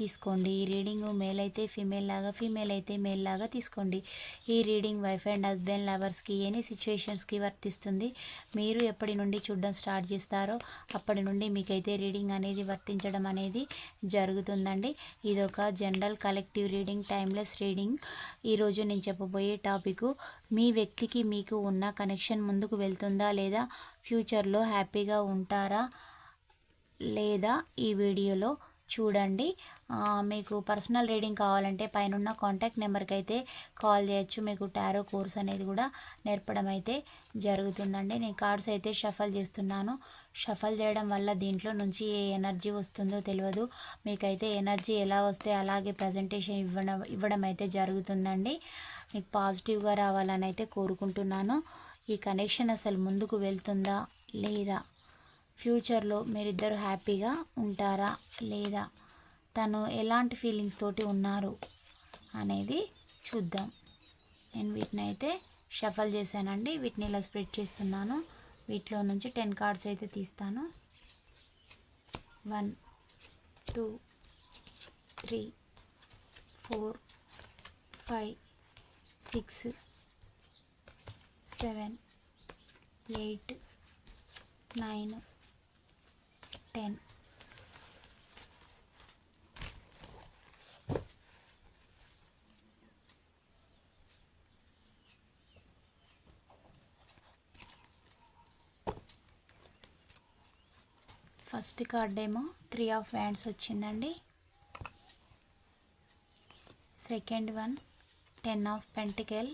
తీసుకోండి. ఈ reading male అయితే ఫీమేల్ లాగా ఫీమేల్ అయితే మేల్ లాగా తీసుకోండి. ఈ రీడింగ్ వైఫ్ అండ్ హస్బెండ్ లవర్స్కి ఎనీ సిచ్యువేషన్స్కి వర్తిస్తుంది. మీరు ఎప్పటి నుండి చూడడం స్టార్ట్ చేస్తారో అప్పటి నుండి మీకైతే రీడింగ్ అనేది వర్తించడం అనేది జరుగుతుందండి. ఇది ఒక general collective reading timeless reading. ఈరోజు నేను చెప్పబోయే టాపిక్ మీ వ్యక్తికి మీకు ఉన్న కనెక్షన్ ముందుకు వెళ్తుందా లేదా ఫ్యూచర్లో హ్యాపీగా ఉంటారా లేదా ఈ వీడియోలో చూడండి. మీకు పర్సనల్ రీడింగ్ కావాలంటే పైన కాంటాక్ట్ నెంబర్కి అయితే కాల్ చేయొచ్చు. మీకు టారో కోర్స్ అనేది కూడా నేర్పడం అయితే జరుగుతుందండి. నేను కార్డ్స్ అయితే షఫల్ చేస్తున్నాను. షఫల్ చేయడం వల్ల దీంట్లో నుంచి ఏ ఎనర్జీ వస్తుందో తెలియదు. మీకైతే ఎనర్జీ ఎలా వస్తే అలాగే ప్రజెంటేషన్ ఇవ్వడం ఇవ్వడం అయితే జరుగుతుందండి. మీకు పాజిటివ్గా రావాలని అయితే కోరుకుంటున్నాను. ఈ కనెక్షన్ అసలు ముందుకు వెళ్తుందా లేదా ఫ్యూచర్లో మీరిద్దరు హ్యాపీగా ఉంటారా లేదా? తను ఎలాంటి ఫీలింగ్స్ తోటి ఉన్నారు అనేది చూద్దాం. నేను వీటిని అయితే షఫల్ చేశానండి. వీటిని ఇలా స్ప్రెడ్ చేస్తున్నాను. వీటిలో నుంచి టెన్ కార్డ్స్ అయితే తీస్తాను. One two three four five six seven eight nine ten. First card ఏమో త్రీ ఆఫ్ హ్యాండ్స్ వచ్చిందండి. Second one ten of pentacle.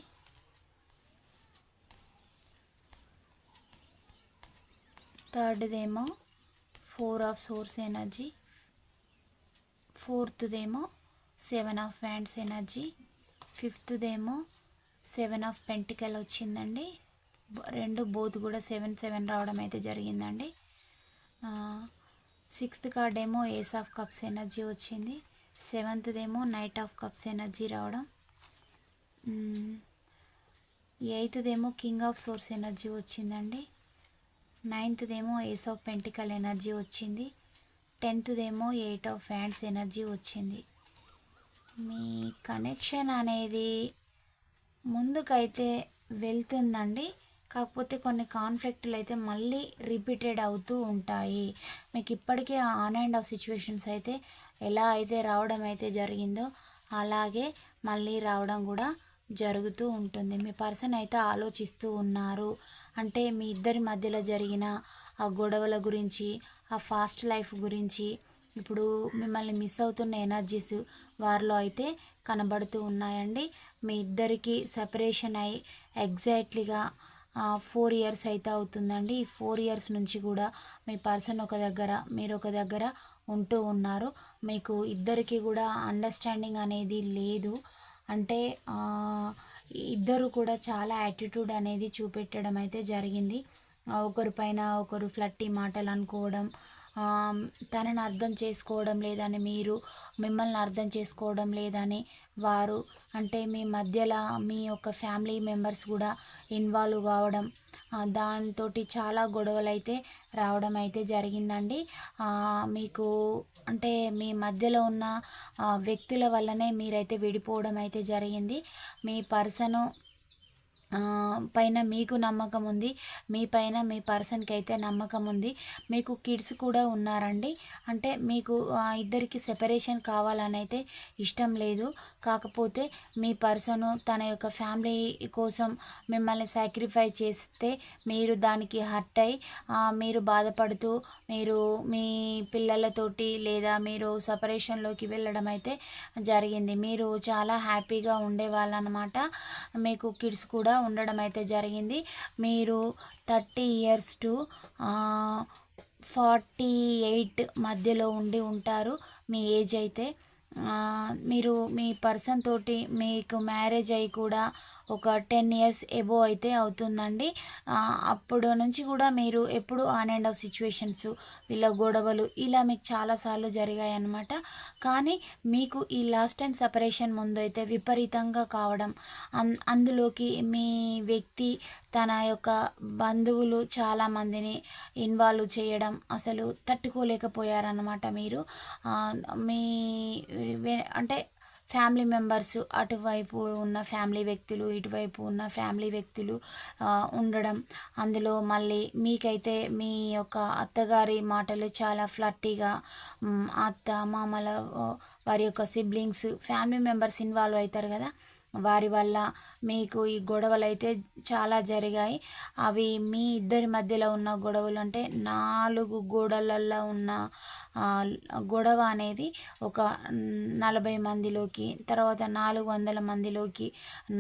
థర్డ్దేమో four of swords energy ఫోర్త్దేమో సెవెన్ ఆఫ్ హ్యాండ్స్ ఎనర్జీ ఫిఫ్త్దేమో seven of pentacle వచ్చిందండి. రెండు both కూడా seven seven రావడం అయితే జరిగిందండి. సిక్స్త్ కార్డ్ ఏమో ఏస్ ఆఫ్ కప్స్ ఎనర్జీ వచ్చింది. సెవెంత్దేమో నైట్ ఆఫ్ కప్స్ ఎనర్జీ రావడం. ఎయిత్దేమో కింగ్ ఆఫ్ సోర్స్ ఎనర్జీ వచ్చిందండి. నైన్త్దేమో ఏస్ ఆఫ్ పెంటికల్ ఎనర్జీ వచ్చింది. టెన్త్దేమో ఎయిట్ ఆఫ్ హ్యాండ్స్ ఎనర్జీ వచ్చింది. మీ కనెక్షన్ అనేది ముందుకైతే వెళ్తుందండి. కాకపోతే కొన్ని కాన్ఫ్లిక్ట్లు అయితే మళ్ళీ రిపీటెడ్ అవుతూ ఉంటాయి. మీకు ఇప్పటికే ఆన్ అండ్ ఆఫ్ సిచ్యువేషన్స్ అయితే ఎలా అయితే రావడం అయితే జరిగిందో అలాగే మళ్ళీ రావడం కూడా జరుగుతూ ఉంటుంది. మీ పర్సన్ అయితే ఆలోచిస్తూ ఉన్నారు. అంటే మీ ఇద్దరి మధ్యలో జరిగిన ఆ గొడవల గురించి ఆ ఫాస్ట్ లైఫ్ గురించి ఇప్పుడు మిమ్మల్ని మిస్ అవుతున్న ఎనర్జీస్ వారిలో అయితే కనబడుతూ ఉన్నాయండి. మీ ఇద్దరికి సెపరేషన్ అయి ఎగ్జాక్ట్లీగా ఫోర్ ఇయర్స్ అయితే అవుతుందండి. ఈ ఫోర్ ఇయర్స్ నుంచి కూడా మీ పర్సన్ ఒక దగ్గర మీరు ఒక దగ్గర ఉంటూ ఉన్నారు. మీకు ఇద్దరికి కూడా అండర్స్టాండింగ్ అనేది లేదు. అంటే ఇద్దరు కూడా చాలా యాటిట్యూడ్ అనేది చూపెట్టడం అయితే జరిగింది. ఆ, ఒకరి పైన ఒకరు ఫ్లట్టి మాటలు అనుకోవడం తనని అర్థం చేసుకోవడం లేదని మీరు మిమ్మల్ని అర్థం చేసుకోవడం లేదని వారు అంటే మీ మధ్యలో మీ యొక్క ఫ్యామిలీ మెంబర్స్ కూడా ఇన్వాల్వ్ కావడం దాంతో చాలా గొడవలు అయితే రావడం అయితే జరిగిందండి. మీకు అంటే మీ మధ్యలో ఉన్న వ్యక్తుల వల్లనే మీరైతే విడిపోవడం అయితే జరిగింది. మీ పర్సను పైన మీకు నమ్మకం ఉంది. మీ పైన మీ పర్సన్కి అయితే నమ్మకం ఉంది. మీకు కిడ్స్ కూడా ఉన్నారండి. అంటే మీకు ఇద్దరికి సెపరేషన్ కావాలని అయితే ఇష్టం లేదు. కాకపోతే మీ పర్సను తన యొక్క ఫ్యామిలీ కోసం మిమ్మల్ని సాక్రిఫై చేస్తే మీరు దానికి హర్ట్ అయి మీరు బాధపడుతూ మీరు మీ పిల్లలతోటి లేదా మీరు సపరేషన్లోకి వెళ్ళడం అయితే జరిగింది. మీరు చాలా హ్యాపీగా ఉండేవాళ్ళనమాట మీకు కిడ్స్ కూడా ఉండడం అయితే జరిగింది. మీరు thirty years to forty eight మధ్యలో ఉండి ఉంటారు మీ ఏజ్ అయితే. మీరు మీ పర్సన్ తోటి మీకు మ్యారేజ్ అయ్యి కూడా ఒక టెన్ ఇయర్స్ ఎబో అయితే అవుతుందండి. అప్పుడు నుంచి కూడా మీరు ఎప్పుడు ఆన్ అండ్ ఆఫ్ సిచ్యువేషన్స్ వీళ్ళ గొడవలు ఇలా మీకు చాలాసార్లు జరిగాయి అన్నమాట కానీ మీకు ఈ లాస్ట్ టైం సపరేషన్ ముందు అయితే విపరీతంగా కావడం అన్ అందులోకి మీ వ్యక్తి తన యొక్క బంధువులు చాలామందిని ఇన్వాల్వ్ చేయడం అసలు తట్టుకోలేకపోయారనమాట మీరు. మీ అంటే ఫ్యామిలీ మెంబర్స్ అటువైపు ఉన్న ఫ్యామిలీ వ్యక్తులు ఇటువైపు ఉన్న ఫ్యామిలీ వ్యక్తులు ఉండడం. అందులో మళ్ళీ మీకైతే మీ యొక్క అత్తగారి మాటలు చాలా ఫ్లట్టీగా అత్త మామల వారి యొక్క సిబ్లింగ్స్ ఫ్యామిలీ మెంబర్స్ ఇన్వాల్వ్ అవుతారు కదా. వారి వల్ల మీకు ఈ గొడవలు అయితే చాలా జరిగాయి. అవి మీ ఇద్దరి మధ్యలో ఉన్న గొడవలు అంటే నాలుగు గోడలల్లో ఉన్న గొడవ అనేది ఒక నలభై మందిలోకి తర్వాత నాలుగు వందల మందిలోకి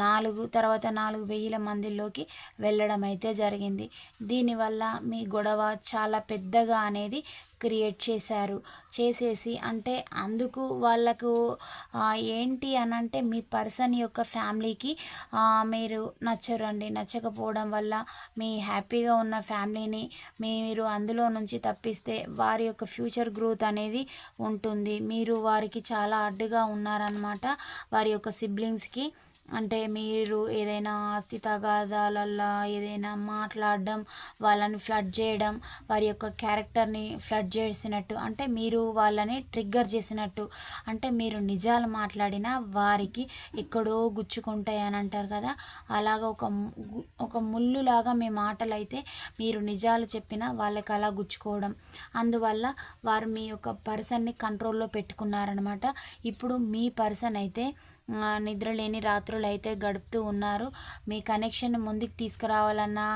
నాలుగు తర్వాత నాలుగు వెయ్యిల మందిలోకి వెళ్ళడం అయితే జరిగింది. దీనివల్ల మీ గొడవ చాలా పెద్దగా అనేది క్రియేట్ చేశారు. చేసేసి అంటే అందుకు వాళ్ళకు ఏంటి అని అంటే మీ పర్సన్ యొక్క ఫ్యామిలీకి మీరు నచ్చరండి. నచ్చకపోవడం వల్ల మీ హ్యాపీగా ఉన్న ఫ్యామిలీని మీరు అందులో నుంచి తప్పిస్తే వారి యొక్క ఫ్యూచర్ గ్రోత్ అనేది ఉంటుంది. మీరు వారికి చాలా అడ్డుగా ఉన్నారనమాట వారి యొక్క సిబ్లింగ్స్కి. అంటే మీరు ఏదైనా ఆస్తి తగాదాలల్లో ఏదైనా మాట్లాడడం వాళ్ళని ఫ్లడ్ చేయడం వారి యొక్క క్యారెక్టర్ని ఫ్లడ్ చేసినట్టు అంటే మీరు వాళ్ళని ట్రిగ్గర్ చేసినట్టు అంటే మీరు నిజాలు మాట్లాడినా వారికి ఎక్కడో గుచ్చుకుంటాయి అని అంటారు కదా. అలాగ ఒక ఒక ముళ్ళులాగా మీ మాటలు అయితే మీరు నిజాలు చెప్పినా వాళ్ళకి అలా గుచ్చుకోవడం. అందువల్ల వారు మీ యొక్క పర్సన్ని కంట్రోల్లో పెట్టుకున్నారనమాట. ఇప్పుడు మీ పర్సన్ అయితే నిద్ర లేని రాత్రులు అయితే గడుపుతూ ఉన్నారు. మీ కనెక్షన్ ముందుకు తీసుకురావాలన్నా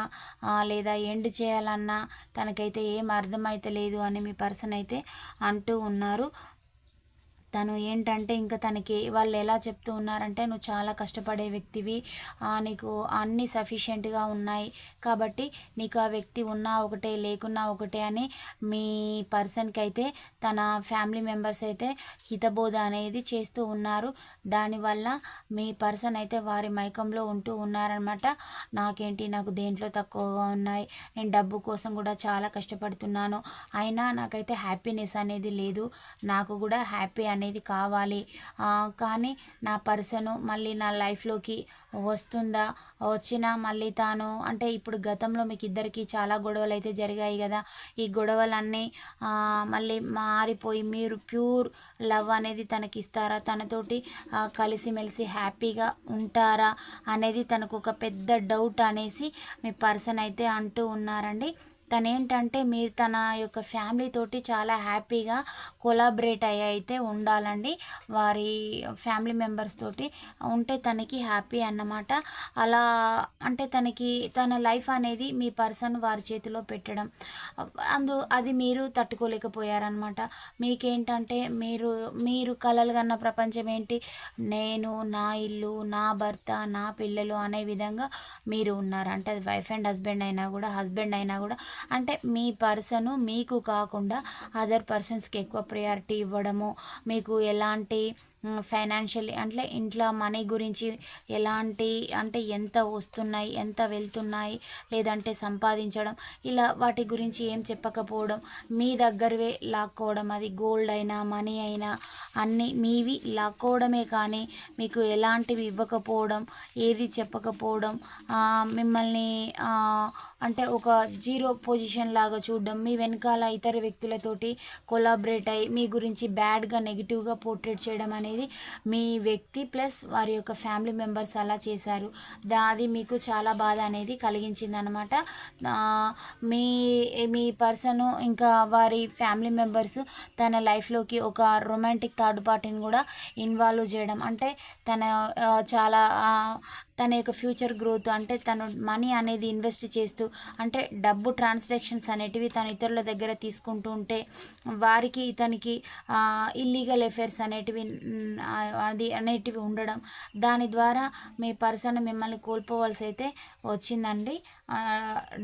లేదా ఎండ్ చేయాలన్నా తనకైతే ఏం అర్థమైతే లేదు అని మీ పర్సన్ అయితే అంటూ ఉన్నారు. తను ఏంటంటే ఇంకా తనకి వాళ్ళు ఎలా చెప్తూ ఉన్నారంటే నువ్వు చాలా కష్టపడే వ్యక్తివి. నీకు అన్నీ సఫిషియెంట్గా ఉన్నాయి. కాబట్టి నీకు ఆ వ్యక్తి ఉన్నా ఒకటే లేకున్నా ఒకటే అని మీ పర్సన్కి అయితే తన ఫ్యామిలీ మెంబర్స్ అయితే హితబోధ అనేది చేస్తూ ఉన్నారు. దానివల్ల మీ పర్సన్ అయితే వారి మైకంలో ఉంటూ ఉన్నారనమాట. నాకేంటి నాకు దేంట్లో తక్కువగా ఉన్నాయి. నేను డబ్బు కోసం కూడా చాలా కష్టపడుతున్నాను. అయినా నాకైతే హ్యాపీనెస్ అనేది లేదు. నాకు కూడా హ్యాపీ అనేది అనేది కావాలి. కానీ నా పర్సను మళ్ళీ నా లైఫ్లోకి వస్తుందా? వచ్చినా మళ్ళీ తాను అంటే ఇప్పుడు గతంలో మీకు ఇద్దరికి చాలా గొడవలు అయితే జరిగాయి కదా. ఈ గొడవలన్నీ మళ్ళీ మారిపోయి మీరు ప్యూర్ లవ్ అనేది తనకి ఇస్తారా తనతోటి కలిసిమెలిసి హ్యాపీగా ఉంటారా? అనేది తనకు ఒక పెద్ద డౌట్ అనేసి మీ పర్సన్ అయితే అంటూ ఉన్నారండి. తనేంటంటే మీరు తన యొక్క ఫ్యామిలీ తోటి చాలా హ్యాపీగా కొలాబరేట్ అయ్యి అయితే ఉండాలండి. వారి ఫ్యామిలీ మెంబర్స్ తోటి ఉంటే తనకి హ్యాపీ అన్నమాట. అలా అంటే తనకి తన లైఫ్ అనేది మీ పర్సన్ వారి చేతిలో పెట్టడం. అందు అది మీరు తట్టుకోలేకపోయారనమాట మీకేంటంటే మీరు మీరు కలలు కన్న ప్రపంచం ఏంటి? నేను నా ఇల్లు నా భర్త నా పిల్లలు అనే విధంగా మీరు ఉన్నారు. అంటే అది వైఫ్ అండ్ హస్బెండ్ అయినా కూడా హస్బెండ్ అయినా కూడా అంటే మీ పర్సను మీకు కాకుండా అదర్ పర్సన్స్కి ఎక్కువ ప్రయారిటీ ఇవ్వడము మీకు ఎలాంటి ఫైనాన్షియల్ అంటే ఇంట్లో మనీ గురించి ఎలాంటి అంటే ఎంత వస్తున్నాయి ఎంత వెళ్తున్నాయి లేదంటే సంపాదించడం ఇలా వాటి గురించి ఏం చెప్పకపోవడం మీ దగ్గరవే లాక్కోవడం అది గోల్డ్ అయినా మనీ అయినా అన్నీ మీవి లాక్కోవడమే కానీ మీకు ఎలాంటివి ఇవ్వకపోవడం ఏది చెప్పకపోవడం మిమ్మల్ని అంటే ఒక జీరో పొజిషన్ లాగా చూడడం మీ వెనకాల ఇతర వ్యక్తులతోటి కొలాబరేట్ అయ్యి మీ గురించి బ్యాడ్గా నెగిటివ్గా పోర్ట్రేట్ చేయడం అనేది అనేది మీ వ్యక్తి ప్లస్ వారి యొక్క ఫ్యామిలీ మెంబర్స్ అలా చేశారు. దా అది మీకు చాలా బాధ అనేది కలిగించింది అనమాట మీ మీ పర్సన్ ఇంకా వారి ఫ్యామిలీ మెంబర్స్ తన లైఫ్లోకి ఒక రొమాంటిక్ థర్డ్ పార్టీని కూడా ఇన్వాల్వ్ చేయడం అంటే తన చాలా తన యొక్క ఫ్యూచర్ గ్రోత్ అంటే తను మనీ అనేది ఇన్వెస్ట్ చేస్తూ అంటే డబ్బు ట్రాన్సాక్షన్స్ అనేటివి తన ఇతరుల దగ్గర తీసుకుంటూ ఉంటే వారికి ఇతనికి ఇల్లీగల్ ఎఫైర్స్ అనేటివి అది అనేటివి ఉండడం దాని ద్వారా మీ పర్సన్ మిమ్మల్ని కోల్పోవాల్సి అయితే వచ్చిందండి.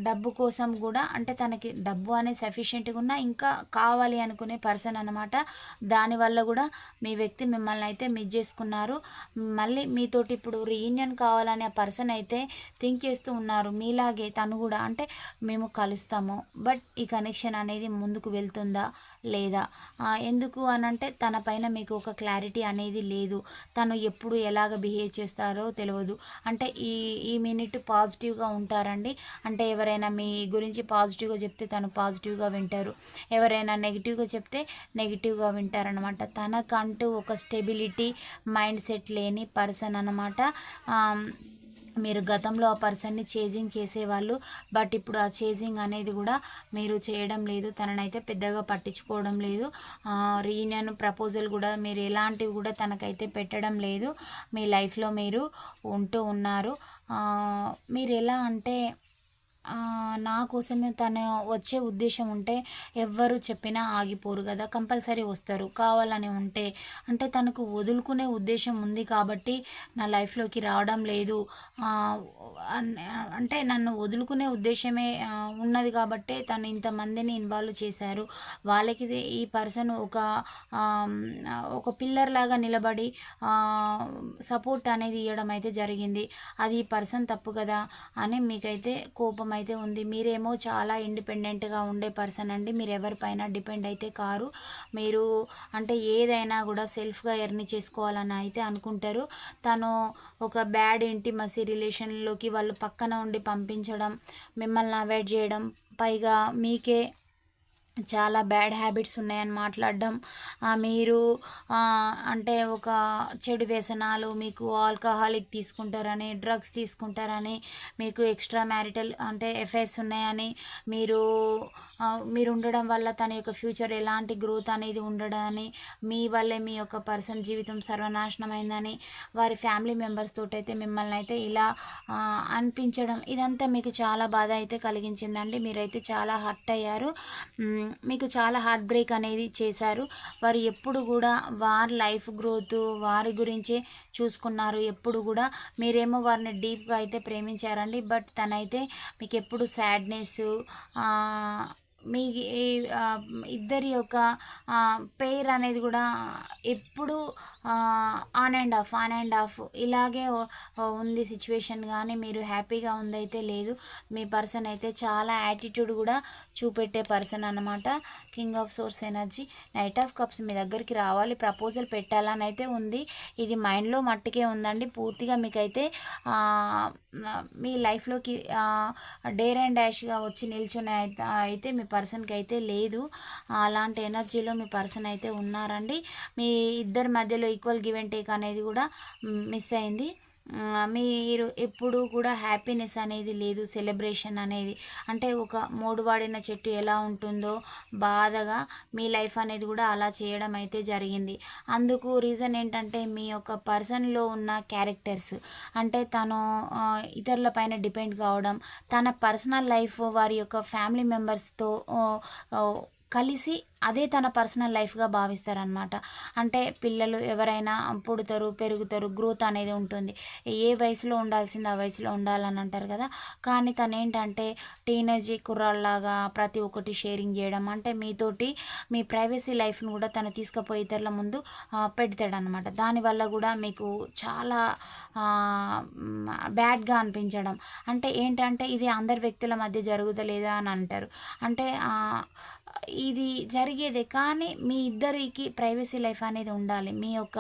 డబ్బు కోసం కూడా అంటే తనకి డబ్బు అనేది సఫిషియెంట్గా ఉన్నా ఇంకా కావాలి అనుకునే పర్సన్ అనమాట దానివల్ల కూడా మీ వ్యక్తి మిమ్మల్ని అయితే మిస్ చేసుకున్నారు. మళ్ళీ మీతోటి ఇప్పుడు రీయూనియన్ కావాలనే ఆ పర్సన్ అయితే థింక్ చేస్తూ ఉన్నారు. మీలాగే తను కూడా అంటే మేము కలుస్తాము. బట్ ఈ కనెక్షన్ అనేది ముందుకు వెళ్తుందా? లేదా? ఎందుకు అని అంటే తన పైన మీకు ఒక క్లారిటీ అనేది లేదు. తను ఎప్పుడు ఎలాగ బిహేవ్ చేస్తారో తెలియదు అంటే ఈ ఈ మినిట్ పాజిటివ్గా ఉంటారండి. అంటే ఎవరైనా మీ గురించి పాజిటివ్గా చెప్తే తను పాజిటివ్గా వింటారు. ఎవరైనా నెగిటివ్గా చెప్తే నెగిటివ్గా వింటారనమాట తనకంటూ ఒక స్టెబిలిటీ మైండ్ సెట్ లేని పర్సన్ అనమాట మీరు గతంలో ఆ పర్సన్ని చేజింగ్ చేసేవాళ్ళు బట్ ఇప్పుడు ఆ చేజింగ్ అనేది కూడా మీరు చేయడం లేదు తననైతే పెద్దగా పట్టించుకోవడం లేదు. రీయూనియన్ ప్రపోజల్ కూడా మీరు ఎలాంటివి కూడా తనకైతే పెట్టడం లేదు. మీ లైఫ్లో మీరు ఉంటూ ఉన్నారు. మీరు ఎలా అంటే నా కోసమే తను వచ్చే ఉద్దేశం ఉంటే ఎవ్వరు చెప్పినా ఆగిపోరు కదా కంపల్సరీ వస్తారు. కావాలని ఉంటే అంటే తనకు వదులుకునే ఉద్దేశం ఉంది కాబట్టి నా లైఫ్లోకి రావడం లేదు. అంటే నన్ను వదులుకునే ఉద్దేశమే ఉన్నది కాబట్టే తను ఇంతమందిని ఇన్వాల్వ్ చేశారు. వాళ్ళకి ఈ పర్సన్ ఒక ఒక పిల్లర్ లాగా నిలబడి సపోర్ట్ అనేది ఇవ్వడం అయితే జరిగింది. అది ఈ పర్సన్ తప్పు కదా అని మీకైతే కోపం అయితే ఉంది మీరేమో చాలా ఇండిపెండెంట్గా ఉండే పర్సన్ అండి. మీరు ఎవరిపైన డిపెండ్ అయితే కారు. మీరు అంటే ఏదైనా కూడా సెల్ఫ్గా ఎర్నీ చేసుకోవాలని అయితే అనుకుంటారు. తను ఒక బ్యాడ్ ఇంటిమసీ రిలేషన్లోకి వాళ్ళు పక్కన ఉండి పంపించడం మిమ్మల్ని అవాయిడ్ చేయడం పైగా మీకే చాలా బ్యాడ్ హ్యాబిట్స్ ఉన్నాయని మాట్లాడడం. మీరు అంటే ఒక చెడు వ్యసనాలు మీకు ఆల్కహాలిక్ తీసుకుంటారని డ్రగ్స్ తీసుకుంటారని మీకు ఎక్స్ట్రా మ్యారిటల్ అంటే ఎఫైర్స్ ఉన్నాయని మీరు మీరు ఉండడం వల్ల తన యొక్క ఫ్యూచర్ ఎలాంటి గ్రోత్ అనేది ఉండడని మీ వల్లే మీ యొక్క పర్సన్ జీవితం సర్వనాశనమైందని వారి ఫ్యామిలీ మెంబర్స్ తోటైతే అయితే మిమ్మల్ని అయితే ఇలా అనిపించడం ఇదంతా మీకు చాలా బాధ అయితే కలిగించిందండి. మీరైతే చాలా హర్ట్ అయ్యారు. మీకు చాలా హార్ట్ బ్రేక్ అనేది చేశారు. వారు ఎప్పుడు కూడా వారి లైఫ్ గ్రోత్ వారి గురించే చూసుకున్నారు. ఎప్పుడు కూడా మీరేమో వారిని డీప్గా అయితే ప్రేమించారండి. బట్ తనైతే మీకు ఎప్పుడు సాడ్నెస్ మీ ఇద్దరి యొక్క పేర్ అనేది కూడా ఎప్పుడు on and off on and off ఇలాగే ఉంది సిచ్యువేషన్ కానీ మీరు హ్యాపీగా ఉందైతే లేదు. మీ పర్సన్ అయితే చాలా యాటిట్యూడ్ కూడా చూపెట్టే పర్సన్ అనమాట king of swords energy knight of cups మీ దగ్గరికి రావాలి ప్రపోజల్ పెట్టాలని అయితే ఉంది. ఇది మైండ్లో మట్టుకే ఉందండి. పూర్తిగా మీకైతే మీ లైఫ్లోకి డేర్ అండ్ డాష్గా వచ్చి నిల్చునే అయితే అయితే మీ పర్సన్కి అయితే లేదు. అలాంటి ఎనర్జీలో మీ పర్సన్ అయితే ఉన్నారండి. మీ ఇద్దరి మధ్యలో ఈక్వల్ గివ్ అండ్ టేక్ అనేది కూడా మిస్ అయింది. మీరు ఎప్పుడు కూడా హ్యాపీనెస్ అనేది లేదు సెలబ్రేషన్ అనేది. అంటే ఒక మూడువాడిన చెట్టు ఎలా ఉంటుందో బాధగా మీ లైఫ్ అనేది కూడా అలా చేయడం అయితే జరిగింది. అందుకు రీజన్ ఏంటంటే మీ యొక్క పర్సన్లో ఉన్న క్యారెక్టర్స్ అంటే తను ఇతరుల పైన డిపెండ్ కావడం తన పర్సనల్ లైఫ్ వారి యొక్క ఫ్యామిలీ మెంబర్స్తో కలిసి అదే తన పర్సనల్ లైఫ్గా భావిస్తారనమాట అంటే పిల్లలు ఎవరైనా పుడతారు పెరుగుతారు గ్రోత్ అనేది ఉంటుంది. ఏ వయసులో ఉండాల్సింది ఆ వయసులో ఉండాలని అంటారు కదా. కానీ తను ఏంటంటే టీనేజ్ కుర్రాళ్ళలాగా ప్రతి ఒక్కటి షేరింగ్ చేయడం. అంటే మీతోటి మీ ప్రైవసీ లైఫ్ను కూడా తను తీసుకుపోయి ఇతరుల ముందు పెడతాడనమాట దానివల్ల కూడా మీకు చాలా బ్యాడ్గా అనిపించడం. అంటే ఏంటంటే ఇది అందరి వ్యక్తుల మధ్య జరుగుతలేదా అని అంటారు. అంటే ఇది జరి జరిగేదే. కానీ మీ ఇద్దరికి ప్రైవసీ లైఫ్ అనేది ఉండాలి. మీ యొక్క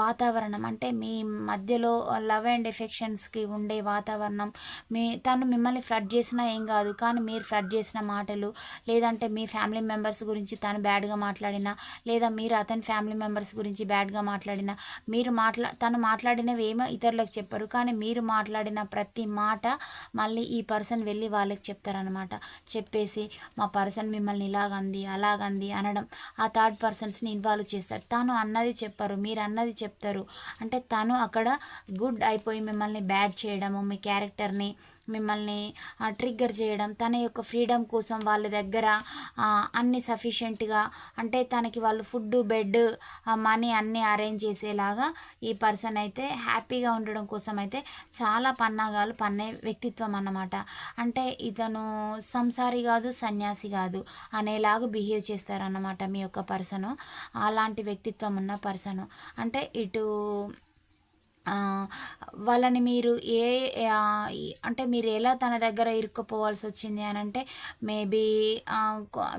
వాతావరణం అంటే మీ మధ్యలో లవ్ అండ్ ఎఫెక్షన్స్కి ఉండే వాతావరణం. మీ తను మిమ్మల్ని ఫ్లడ్ చేసినా ఏం కాదు. కానీ మీరు ఫ్లడ్ చేసిన మాటలు లేదంటే మీ ఫ్యామిలీ మెంబర్స్ గురించి తను బ్యాడ్గా మాట్లాడినా లేదా మీరు అతని ఫ్యామిలీ మెంబర్స్ గురించి బ్యాడ్గా మాట్లాడినా మీరు మాట్లా తను మాట్లాడినవి ఏమో ఇతరులకు చెప్పరు. కానీ మీరు మాట్లాడిన ప్రతి మాట మళ్ళీ ఈ పర్సన్ వెళ్ళి వాళ్ళకి చెప్తారనమాట చెప్పేసి మా పర్సన్ మిమ్మల్ని ఇలాగంది అంది అనడం ఆ థర్డ్ పర్సన్స్ని ఇన్వాల్వ్ చేస్తారు. తను అన్నది చెప్పరు మీరు అన్నది చెప్తారు. అంటే తను అక్కడ గుడ్ అయిపోయి మిమ్మల్ని బ్యాడ్ చేయడము మీ క్యారెక్టర్ని మిమ్మల్ని ట్రిగ్గర్ చేయడం తన యొక్క ఫ్రీడమ్ కోసం వాళ్ళ దగ్గర అన్ని సఫిషియెంట్గా అంటే తనకి వాళ్ళు ఫుడ్ బెడ్ మనీ అన్నీ అరేంజ్ చేసేలాగా ఈ పర్సన్ అయితే హ్యాపీగా ఉండడం కోసం అయితే చాలా పన్నాగాలు పన్నే వ్యక్తిత్వం అన్నమాట. అంటే ఇతను సంసారి కాదు సన్యాసి కాదు అనేలాగా బిహేవ్ చేస్తారన్నమాట మీ యొక్క పర్సను అలాంటి వ్యక్తిత్వం ఉన్న పర్సను అంటే ఇటు వాళ్ళని మీరు ఏ అంటే మీరు ఎలా తన దగ్గర ఇరుక్కుపోవాల్సి వచ్చింది అని అంటే మేబీ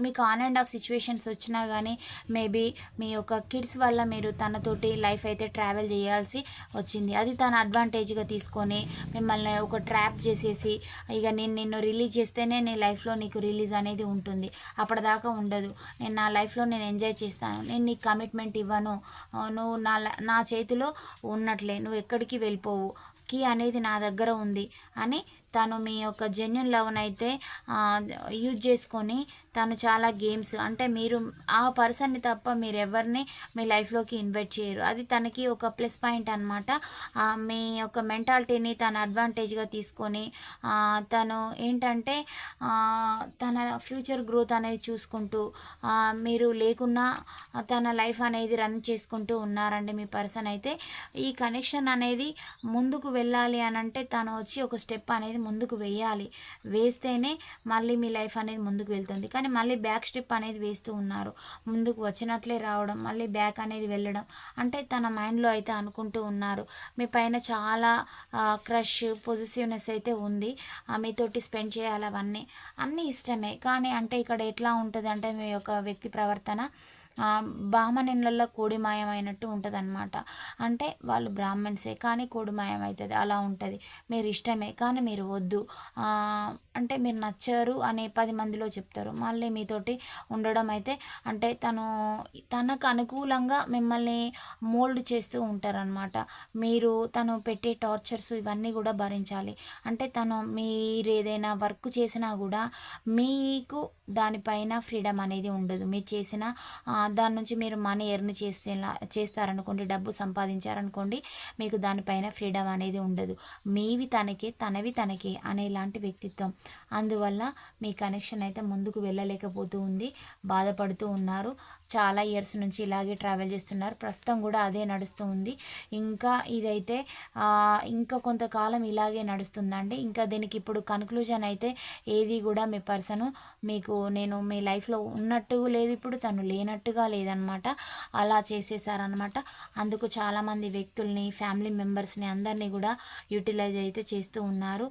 మీకు ఆన్ అండ్ ఆఫ్ సిచ్యువేషన్స్ వచ్చినా కానీ మేబీ మీ యొక్క కిడ్స్ వల్ల మీరు తనతోటి లైఫ్ అయితే ట్రావెల్ చేయాల్సి వచ్చింది. అది తన అడ్వాంటేజ్గా తీసుకొని మిమ్మల్ని ఒక ట్రాప్ చేసేసి ఇక నేను నిన్ను రిలీజ్ చేస్తేనే నీ లైఫ్లో నీకు రిలీజ్ అనేది ఉంటుంది. అప్పటిదాకా ఉండదు. నేను నా లైఫ్లో నేను ఎంజాయ్ చేస్తాను. నేను నీకు కమిట్మెంట్ ఇవ్వను. నువ్వు నా నా చేతిలో ఉన్నట్లే. నువ్వు ఎక్కడికి వెళ్ళిపోవు. కీ అనేది నా దగ్గర ఉంది అని తను మీ యొక్క జెన్యున్ లవ్ని అయితే యూజ్ చేసుకొని తను చాలా గేమ్స్ అంటే మీరు ఆ పర్సన్ని తప్ప మీరు ఎవరిని మీ లైఫ్లోకి ఇన్వైట్ చేయరు. అది తనకి ఒక ప్లస్ పాయింట్ అనమాట మీ యొక్క మెంటాలిటీని తన అడ్వాంటేజ్గా తీసుకొని తను ఏంటంటే తన ఫ్యూచర్ గ్రోత్ అనేది చూసుకుంటూ మీరు లేకున్నా తన లైఫ్ అనేది రన్ చేసుకుంటూ ఉన్నారండి మీ పర్సన్ అయితే. ఈ కనెక్షన్ అనేది ముందుకు వెళ్ళాలి అని అంటే తను వచ్చి ఒక స్టెప్ అనేది ముందుకు వేయాలి. వేస్తేనే మళ్ళీ మీ లైఫ్ అనేది ముందుకు వెళ్తుంది. కానీ మళ్ళీ బ్యాక్ స్టెప్ అనేది వేస్తూ ఉన్నారు. ముందుకు వచ్చినట్లే రావడం మళ్ళీ బ్యాక్ అనేది వెళ్ళడం అంటే తన మైండ్లో అయితే అనుకుంటూ ఉన్నారు. మీ పైన చాలా క్రష్ పొజిటివ్నెస్ అయితే ఉంది. ఆ, మీతోటి స్పెండ్ చేయాలి అవన్నీ. అన్నీ ఇష్టమే. కానీ అంటే ఇక్కడ ఎట్లా ఉంటుంది అంటే మీ యొక్క వ్యక్తి ప్రవర్తన బామనిళ్ళల్లో కోడిమాయమైనట్టు ఉంటుంది అనమాట అంటే వాళ్ళు బ్రాహ్మణ్సే కానీ కోడిమాయం అవుతుంది అలా ఉంటుంది. మీరు ఇష్టమే కానీ మీరు వద్దు. అంటే మీరు నచ్చారు అనే పది మందిలో చెప్తారు. మళ్ళీ మీతోటి ఉండడం అయితే అంటే తను తనకు అనుకూలంగా మిమ్మల్ని మోల్డ్ చేస్తూ ఉంటారనమాట మీరు తను పెట్టే టార్చర్స్ ఇవన్నీ కూడా భరించాలి. అంటే తను మీరు ఏదైనా వర్క్ చేసినా కూడా మీకు దానిపైన ఫ్రీడమ్ అనేది ఉండదు. మీరు చేసిన దాని నుంచి మీరు మనీ ఎర్న్ చేసేలా చేస్తారనుకోండి డబ్బు సంపాదించారనుకోండి మీకు దానిపైన ఫ్రీడమ్ అనేది ఉండదు. మీవి తనకే తనవి తనకే అనేలాంటి వ్యక్తిత్వం. అందువల్ల మీ కనెక్షన్ అయితే ముందుకు వెళ్ళలేకపోతూ ఉంది బాధపడుతూ ఉన్నారు. చాలా ఇయర్స్ నుంచి ఇలాగే ట్రావెల్ చేస్తున్నారు. ప్రస్తుతం కూడా అదే నడుస్తూ ఉంది. ఇంకా ఇదైతే ఇంకా కొంతకాలం ఇలాగే నడుస్తుందండి. ఇంకా దీనికి ఇప్పుడు కన్క్లూజన్ అయితే ఏది కూడా మీ పర్సన్ మీకు నేను మీ లైఫ్లో ఉన్నట్టు లేదు ఇప్పుడు తను లేనట్టుగా లేదనమాట. అలా చేసేసారనమాట. అందుకు చాలామంది వ్యక్తుల్ని ఫ్యామిలీ మెంబర్స్ని అందరినీ కూడా యూటిలైజ్ అయితే చేస్తూ ఉన్నారు.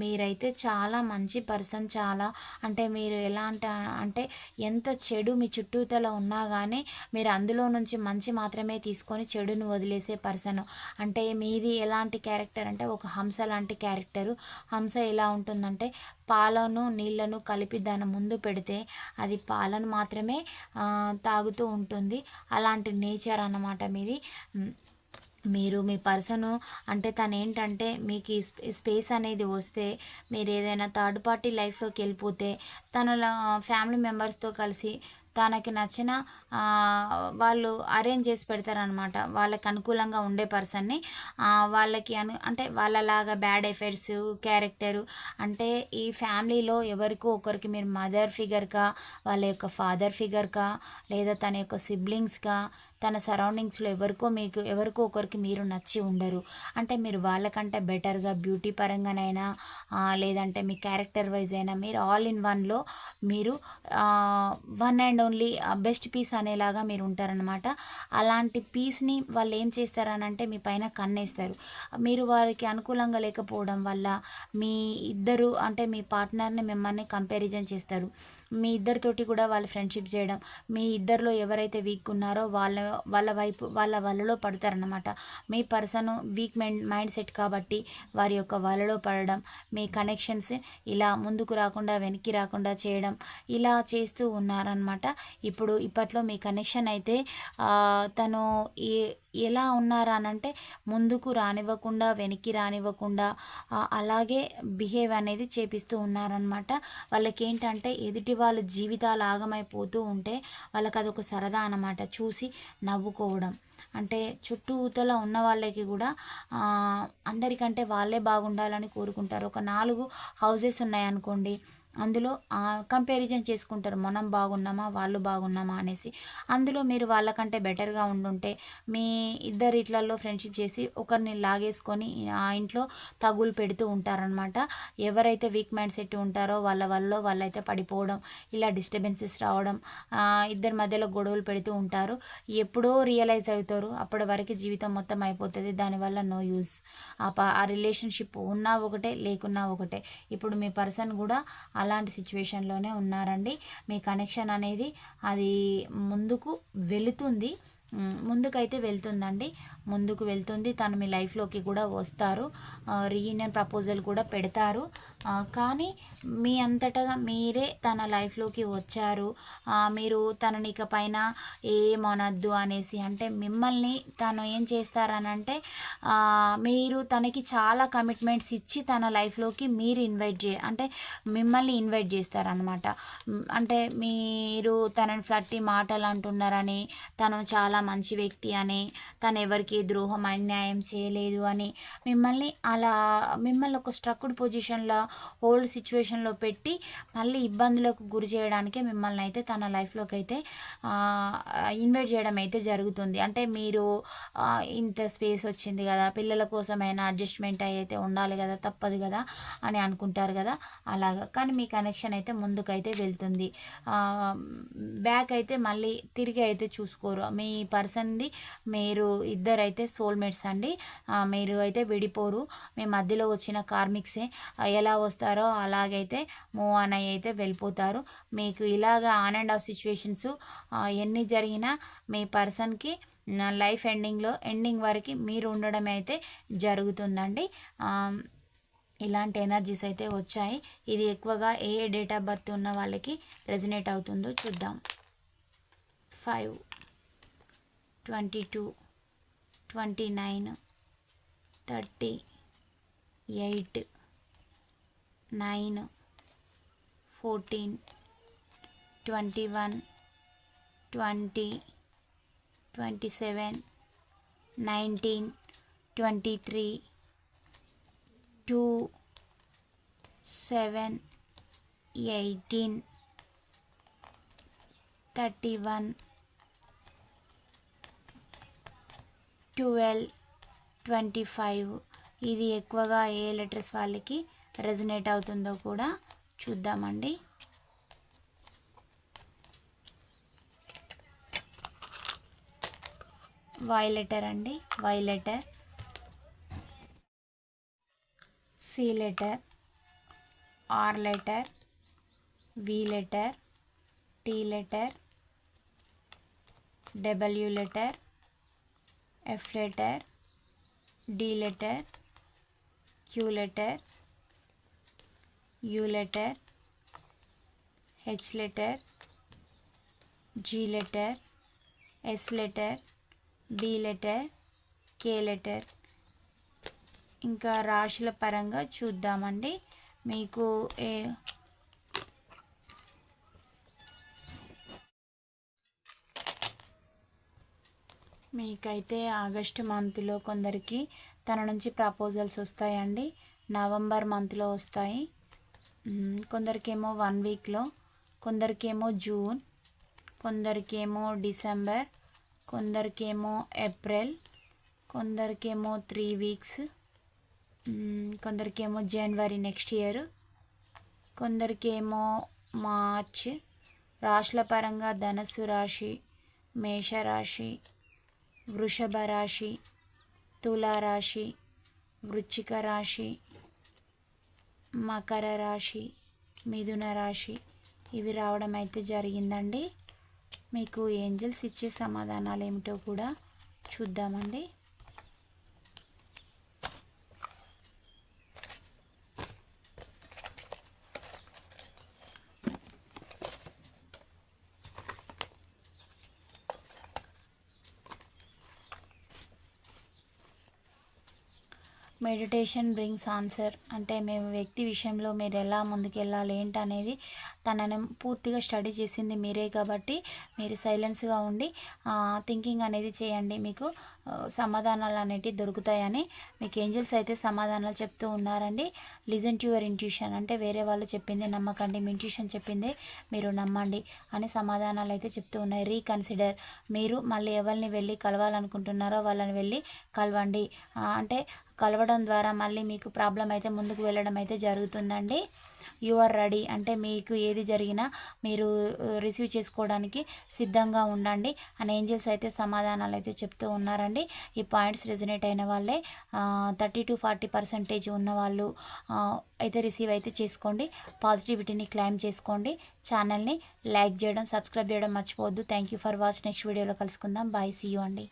మీరైతే చాలా మంచి పర్సన్ చాలా అంటే మీరు ఎలా అంటే అంటే ఎంత చెడు మీ చుట్టూతల ఉన్నా కానీ మీరు అందులో నుంచి మంచి మాత్రమే తీసుకొని చెడును వదిలేసే పర్సన్. అంటే మీది ఎలాంటి క్యారెక్టర్ అంటే ఒక హంస లాంటి క్యారెక్టరు. హంస ఎలా ఉంటుందంటే పాలను నీళ్ళను కలిపి దాని ముందు పెడితే అది పాలను మాత్రమే తాగుతూ ఉంటుంది. అలాంటి నేచర్ అన్నమాట మీది. మీరు మీ పర్సను అంటే తను ఏంటంటే మీకు స్పే- స్పేస్ అనేది వస్తే మీరు ఏదైనా థర్డ్ పార్టీ లైఫ్లోకి వెళ్ళిపోతే తన ఫ్యామిలీ మెంబర్స్తో కలిసి తనకి నచ్చిన వాళ్ళు అరేంజ్ చేసి పెడతారనమాట వాళ్ళకి అనుకూలంగా ఉండే పర్సన్ని వాళ్ళకి అను అంటే వాళ్ళలాగా బ్యాడ్ ఎఫెక్ట్స్ క్యారెక్టరు అంటే ఈ ఫ్యామిలీలో ఎవరికో ఒకరికి మీరు మదర్ ఫిగర్గా వాళ్ళ యొక్క ఫాదర్ ఫిగర్గా లేదా తన యొక్క సిబ్లింగ్స్గా తన సరౌండింగ్స్లో ఎవరికో మీకు ఎవరికో ఒకరికి మీరు నచ్చి ఉండరు. అంటే మీరు వాళ్ళకంటే బెటర్గా బ్యూటీ పరంగానైనా లేదంటే మీ క్యారెక్టర్ వైజ్ అయినా మీరు ఆల్ ఇన్ వన్లో మీరు one and only best piece అనేలాగా మీరు ఉంటారనమాట అలాంటి పీస్ని వాళ్ళు ఏం చేస్తారనంటే మీ పైన కన్నేస్తారు. మీరు వారికి అనుకూలంగా లేకపోవడం వల్ల మీ ఇద్దరు అంటే మీ పార్ట్నర్ని మిమ్మల్ని కంపారిజన్ చేస్తారు. మీ ఇద్దరితోటి కూడా వాళ్ళు ఫ్రెండ్షిప్ చేయడం మీ ఇద్దరిలో ఎవరైతే వీక్ ఉన్నారో వాళ్ళ వాళ్ళ వైపు వాళ్ళ వలలో పడతారనమాట మీ person weak mind mindset కాబట్టి వారి యొక్క వలలో పడడం మీ కనెక్షన్స్ ఇలా ముందుకు రాకుండా వెనక్కి రాకుండా చేయడం ఇలా చేస్తూ ఉన్నారనమాట ఇప్పుడు ఇప్పట్లో మీ కనెక్షన్ అయితే తను ఈ ఎలా ఉన్నారానంటే ముందుకు రానివ్వకుండా వెనక్కి రానివ్వకుండా అలాగే బిహేవ్ అనేది చేపిస్తూ ఉన్నారనమాట వాళ్ళకి ఏంటంటే ఎదుటి వాళ్ళ జీవితాలు ఆగమైపోతూ ఉంటే వాళ్ళకి అదొక సరదా అన్నమాట. చూసి నవ్వుకోవడం. అంటే చుట్టూతల ఉన్న వాళ్ళకి కూడా అందరికంటే వాళ్ళే బాగుండాలని కోరుకుంటారు. ఒక నాలుగు హౌజెస్ ఉన్నాయనుకోండి అందులో కంపారిజన్ చేసుకుంటారు. మనం బాగున్నామా వాళ్ళు బాగున్నామా అనేసి. అందులో మీరు వాళ్ళకంటే బెటర్గా ఉండుంటే మీ ఇద్దరు ఇట్లలో ఫ్రెండ్షిప్ చేసి ఒకరిని లాగేసుకొని ఆ ఇంట్లో తగులు పెడుతూ ఉంటారనమాట ఎవరైతే వీక్ మైండ్ సెట్ ఉంటారో వాళ్ళ వల్ల వాళ్ళైతే పడిపోవడం ఇలా డిస్టర్బెన్సెస్ రావడం ఇద్దరి మధ్యలో గొడవలు పెడుతూ ఉంటారు. ఎప్పుడో రియలైజ్ అవుతారు. అప్పటి వరకు జీవితం మొత్తం అయిపోతుంది. దానివల్ల నో యూస్ ఆ ఆ రిలేషన్షిప్ ఉన్నా ఒకటే లేకున్నా ఒకటే. ఇప్పుడు మీ పర్సన్ కూడా అలాంటి సిచ్యువేషన్లోనే ఉన్నారండి. మీ కనెక్షన్ అనేది అది ముందుకు వెళుతుంది. ముందుకైతే వెళ్తుందండి. ముందుకు వెళ్తుంది. తను మీ లైఫ్లోకి కూడా వస్తారు. రీయూనియన్ ప్రపోజల్ కూడా పెడతారు. కానీ మీ అంతటగా మీరే తన లైఫ్లోకి వచ్చారు. మీరు తనని ఇక పైన ఏమనద్దు అనేసి అంటే మిమ్మల్ని తను ఏం చేస్తారనంటే మీరు తనకి చాలా కమిట్మెంట్స్ ఇచ్చి తన లైఫ్లోకి మీరు ఇన్వైట్ చే అంటే మిమ్మల్ని ఇన్వైట్ చేస్తారనమాట అంటే మీరు తనని ఫ్లట్టి మాటలు అంటున్నారని తను చాలా మంచి వ్యక్తి అని తను ఎవరికి ద్రోహం అన్యాయం చేయలేదు అని మిమ్మల్ని అలా మిమ్మల్ని ఒక స్ట్రక్డ్ పొజిషన్లో ఓల్డ్ సిచ్యువేషన్లో పెట్టి మళ్ళీ ఇబ్బందులకు గురి చేయడానికే మిమ్మల్ని అయితే తన లైఫ్లోకి అయితే ఇన్వైట్ చేయడం అయితే జరుగుతుంది. అంటే మీరు ఇంత స్పేస్ వచ్చింది కదా పిల్లల కోసమైనా అడ్జస్ట్మెంట్ అయితే ఉండాలి కదా తప్పదు కదా అని అనుకుంటారు కదా అలాగా. కానీ మీ కనెక్షన్ అయితే ముందుకైతే వెళ్తుంది. బ్యాక్ అయితే మళ్ళీ తిరిగి అయితే చూసుకోరు. మీ పర్సన్ది మీరు ఇద్దరు ఇద్దరైతే సోల్మేట్స్ అండి. మీరు అయితే విడిపోరు. మీ మధ్యలో వచ్చిన కార్మిక్సే ఎలా వస్తారో అలాగైతే మూవ్ ఆన్ అయ్యి అయితే వెళ్ళిపోతారు. మీకు ఇలాగ ఆన్ అండ్ ఆఫ్ సిచ్యువేషన్స్ ఎన్ని జరిగినా మీ పర్సన్కి లైఫ్ ఎండింగ్లో ఎండింగ్ వరకు మీరు ఉండడం అయితే జరుగుతుందండి. ఇలాంటి ఎనర్జీస్ అయితే వచ్చాయి. ఇది ఎక్కువగా ఏ డేట్ ఆఫ్ బర్త్ ఉన్న వాళ్ళకి రెజినేట్ అవుతుందో చూద్దాం. Five twenty two. Twenty nine thirty eight nine fourteen twenty one twenty twenty seven nineteen twenty three two seven eighteen thirty one twelve twenty five ఇది ఎక్కువగా ఏ లెటర్స్ వాళ్ళకి రెజనేట్ అవుతుందో కూడా చూద్దామండి. వై లెటర్ అండి Y letter. C letter R letter V letter T letter W letter. F letter D letter Q letter U letter H letter G letter S letter D letter K letter ఇంకా రాశుల పరంగా చూద్దామండి. మీకు ఏ మీకైతే August మంత్లో కొందరికి తన నుంచి ప్రపోజల్స్ వస్తాయండి. నవంబర్ మంత్లో వస్తాయి. కొందరికేమో వన్ వీక్లో కొందరికేమో జూన్ కొందరికేమో డిసెంబర్ కొందరికేమో ఏప్రిల్ కొందరికేమో త్రీ వీక్స్ కొందరికేమో జనవరి నెక్స్ట్ ఇయర్ కొందరికేమో మార్చ్. రాశుల పరంగా ధనస్సు రాశి మేషరాశి వృషభ రాశి తులారాశి వృచ్చిక రాశి మకర రాశి మిథున రాశి ఇవి రావడం అయితే జరిగిందండి. మీకు ఏంజల్స్ ఇచ్చే సమాధానాలు ఏమిటో కూడా చూద్దామండి. మెడిటేషన్ బ్రింగ్స్ ఆన్సర్ అంటే మేము వ్యక్తి విషయంలో మీరు ఎలా ముందుకెళ్ళాలి ఏంటనేది తనని పూర్తిగా స్టడీ చేసింది మీరే కాబట్టి మీరు సైలెన్స్గా ఉండి థింకింగ్ అనేది చేయండి. మీకు సమాధానాలు అనేటివి దొరుకుతాయని మీకు ఏంజల్స్ అయితే సమాధానాలు చెప్తూ ఉన్నారండి. లిజన్ టు యువర్ ఇంట్యూషన్ అంటే వేరే వాళ్ళు చెప్పింది నమ్మకండి మీ ఇంట్యూషన్ చెప్పింది మీరు నమ్మండి అని సమాధానాలు అయితే చెప్తూ ఉన్నాయి. రీకన్సిడర్ మీరు మళ్ళీ ఎవరిని వెళ్ళి కలవాలనుకుంటున్నారో వాళ్ళని వెళ్ళి కలవండి. అంటే కలవడం ద్వారా మళ్ళీ మీకు ప్రాబ్లం అయితే ముందుకు వెళ్ళడం అయితే జరుగుతుందండి. You are ready. అంటే మీకు ఏది జరిగినా మీరు రిసీవ్ చేసుకోవడానికి సిద్ధంగా ఉండండి. అని ఏంజల్స్ అయితే సమాధానాలు అయితే చెప్తూ ఉన్నారండి. ఈ పాయింట్స్ రెజినేట్ అయిన వాళ్ళే థర్టీ టు ఫార్టీ పర్సెంటేజ్ ఉన్న వాళ్ళు అయితే రిసీవ్ అయితే చేసుకోండి. పాజిటివిటీని క్లైమ్ చేసుకోండి. ఛానల్ని లైక్ చేయడం సబ్స్క్రైబ్ చేయడం మర్చిపోవద్దు. Thank you for watch. Next వీడియోలో కలుసుకుందాం. బాయ్. సీ యూ అండి.